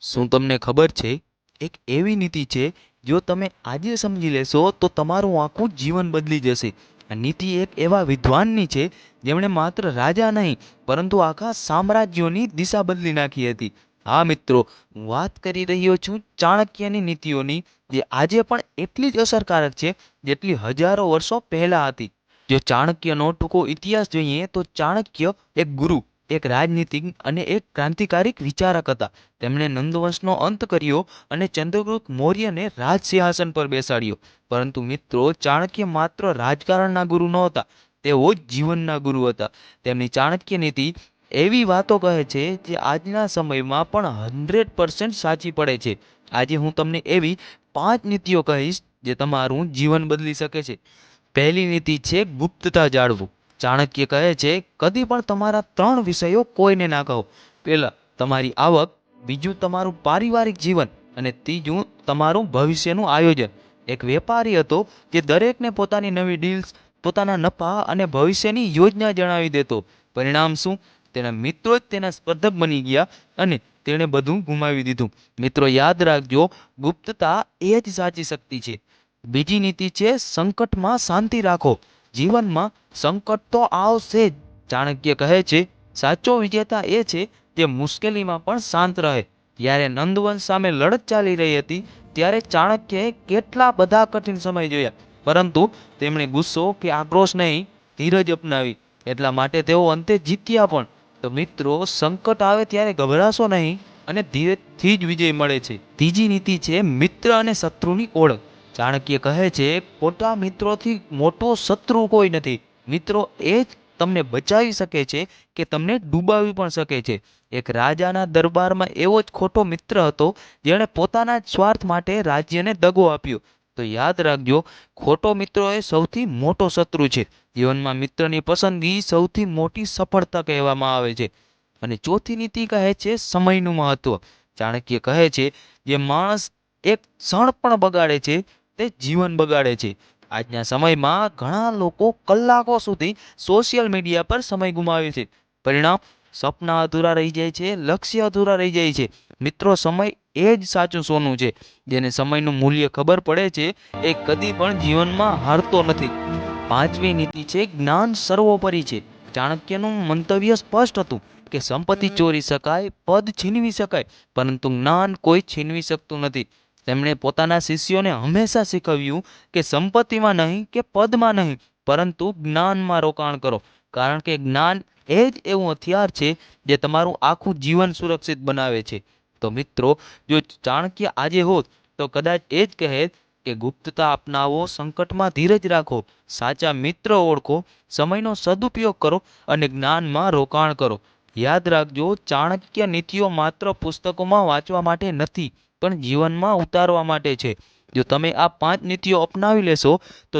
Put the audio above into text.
શું તમને ખબર છે? એક એવી નીતિ છે, જો તમે આજે સમજી લેશો, તો તમારું આખું જીવન બદલી જશે. આ નીતિ એક એવા વિદ્વાનની છે, જેમણે માત્ર રાજા નહીં, પરંતુ આખા સામ્રાજ્યોની દિશા બદલી નાખી હતી. હા, મિત્રો વાત કરી રહ્યો છું ચાણક્યની નીતિઓની, જે આજે પણ એટલી જ અસરકારક છે, જેટલી હજારો વર્ષો પહેલાં હતી. જો ચાણક્યનો ટૂંકો ઇતિહાસ જોઈએ, તો ચાણક્ય એક ગુરુ એક રાજનીતિજ્ઞ અને એક ક્રાંતિકારિક વિચારક હતા. તેમણે નંદવંશનો અંત કર્યો અને ચંદ્રગુપ્ત મૌર્યને રાજ સિંહાસન પર બેસાડ્યો. પરંતુ મિત્રો, ચાણક્ય માત્ર રાજકારણના ગુરુ નહોતા, તેઓ જ જીવનના ગુરુ હતા. તેમની ચાણક્ય નીતિ એવી વાતો કહે છે જે આજના સમયમાં પણ હન્ડ્રેડ પર્સન્ટ સાચી પડે છે. આજે હું તમને એવી પાંચ નીતિઓ કહીશ જે તમારું જીવન બદલી શકે છે. પહેલી નીતિ છે ગુપ્તતા જાળવું. ચાણક્ય કહે છે, કદી પણ તમારા ત્રણ વિષયો કોઈને ના કહો. પહેલાં, તમારી આવક, બીજું તમારું પારિવારિક જીવન અને ત્રીજું તમારું ભવિષ્યનું આયોજન. એક વેપારી હતો જે દરેકને પોતાની નવી ડીલ્સ પોતાના નફા અને ભવિષ્યની યોજના જણાવી દેતો. પરિણામ શું? તેના મિત્રો જ તેના સ્પર્ધક બની ગયા અને તેણે બધું ગુમાવી દીધું. મિત્રો, યાદ રાખજો, ગુપ્તતા એ જ સાચી શક્તિ છે. બીજી નીતિ છે, સંકટમાં શાંતિ રાખો. જીવનમાં સંકટ તો આવશે જ. ચાણક્ય કહે છે, સાચો વિજેતા એ છે, તે મુશ્કેલીમાં પણ શાંત રહે. જ્યારે નંદવંશ સામે લડત ચાલી રહી હતી, ત્યારે ચાણક્યએ કેટલા બધા કઠિન સમય જોયા. પરંતુ તેમણે ગુસ્સો કે આક્રોશ નહીં, ધીરજ અપનાવી. એટલા માટે તેઓ અંતે જીત્યા પણ. તો મિત્રો, સંકટ આવે ત્યારે ગભરાશો નહીં અને ધીરેથી જ વિજય મળે છે. ત્રીજી નીતિ છે, મિત્ર અને શત્રુની ઓળખ. ચાણક્ય કહે છે ખોટા મિત્રોથી મોટો શત્રુ કોઈ નથી. મિત્રો એ જ તમને બચાવી શકે છે કે તમને ડૂબાવી પણ શકે છે. એક રાજાના દરબારમાં એવો જ ખોટો મિત્ર હતો જેણે પોતાના સ્વાર્થ માટે રાજ્યને દગો આપ્યો. તો યાદ રાખજો, ખોટો મિત્રો એ સૌથી મોટો શત્રુ છે. જીવનમાં મિત્રની પસંદગી સૌથી મોટી સફળતા કહેવામાં આવે છે. અને ચોથી નીતિ કહે છે, સમયનું મહત્વ. ચાણક્ય કહે છે, જે માણસ એક ક્ષણ પણ બગાડે છે તે જીવન બગાડે છે. આજના સમયમાં ઘણા લોકો કલાકો સુધી સોશિયલ મીડિયા પર સમય ગુમાવે છે. પરિણામ સપના અધૂરા રહી જાય છે, લક્ષ્ય અધૂરા રહી જાય છે. મિત્રો, સમય એ જ સાચું સોનું છે, જેને સમયનું મૂલ્ય ખબર પડે છે, એ કદી પણ જીવનમાં હારતો નથી. પાંચમી નીતિ છે, જ્ઞાન સર્વોપરી છે. ચાણક્યનું મંતવ્ય સ્પષ્ટ હતું કે સંપત્તિ ચોરી શકાય, પદ છીનવી શકાય, પરંતુ જ્ઞાન કોઈ છીનવી શકતું નથી. તેમણે પોતાના શિષ્યોને હંમેશા શીખવ્યું કે સંપત્તિમાં નહીં કે પદમાં નહીં, પરંતુ જ્ઞાનમાં રોકાણ કરો. કારણ કે જ્ઞાન એ જ એવું હથિયાર છે જે તમારું આખું જીવન સુરક્ષિત બનાવે છે. તો મિત્રો, જો ચાણક્ય આજે હોત, તો કદાચ એ જ કહે કે ગુપ્તતા અપનાવો, સંકટમાં ધીરજ રાખો, સાચા મિત્ર ઓળખો, સમયનો સદુપયોગ કરો અને જ્ઞાનમાં રોકાણ કરો. યાદ રાખજો, ચાણક્ય નીતિઓ માત્ર પુસ્તકોમાં વાંચવા માટે નથી પણ જીવનમાં ઉતારવા માટે છે. જો તમે આ પાંચ નીતિઓ અપનાવી લેશો તો